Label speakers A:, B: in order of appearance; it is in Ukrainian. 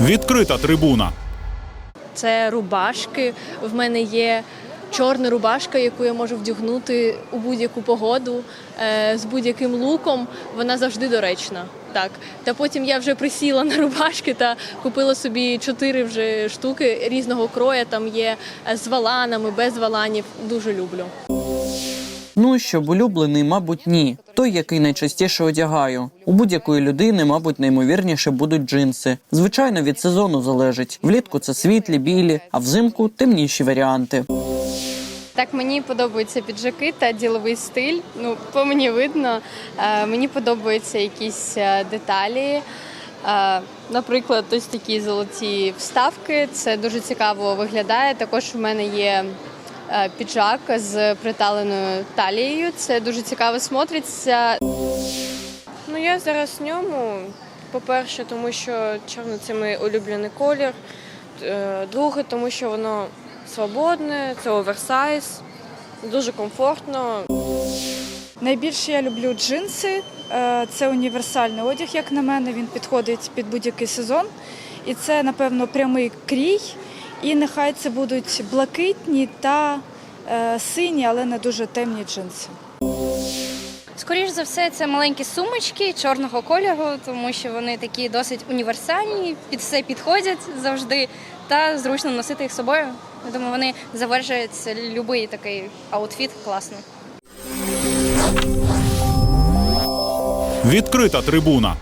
A: Відкрита трибуна.
B: Це рубашки. В мене є чорна рубашка, яку я можу вдягнути у будь-яку погоду е, з будь-яким луком. Вона завжди доречна. Так, та потім я вже присіла на рубашки та купила собі чотири вже штуки різного кроя. Там є е, з валанами, без валанів. Дуже люблю.
C: Ну, щоб улюблений, мабуть, ні. Той, який найчастіше одягаю. У будь-якої людини, мабуть, наймовірніше будуть джинси. Звичайно, від сезону залежить. Влітку це світлі, білі, а взимку темніші варіанти.
D: Так, мені подобаються піджаки та діловий стиль. Ну, по мені видно. Е, мені подобаються якісь е, деталі. Е, наприклад, ось такі золоті вставки. Це дуже цікаво виглядає. Також в мене є піджак з приталеною талією. Це дуже цікаво смотриться.
E: Ну я зараз в ньому. По-перше, тому що чорний це мій улюблений колір. Е, Друге, тому що воно свободне, це оверсайз, дуже комфортно.
F: Найбільше я люблю джинси. Е, Це універсальний одяг, як на мене. Він підходить під будь-який сезон. І це, напевно, прямий крій. І нехай це будуть блакитні та е, сині, але не дуже темні джинси.
G: Скоріш за все, це маленькі сумочки чорного кольору, тому що вони такі досить універсальні, під все підходять завжди, та зручно носити їх з собою. Я думаю, вони завершують будь-який такий аутфіт класно.
A: Відкрита трибуна.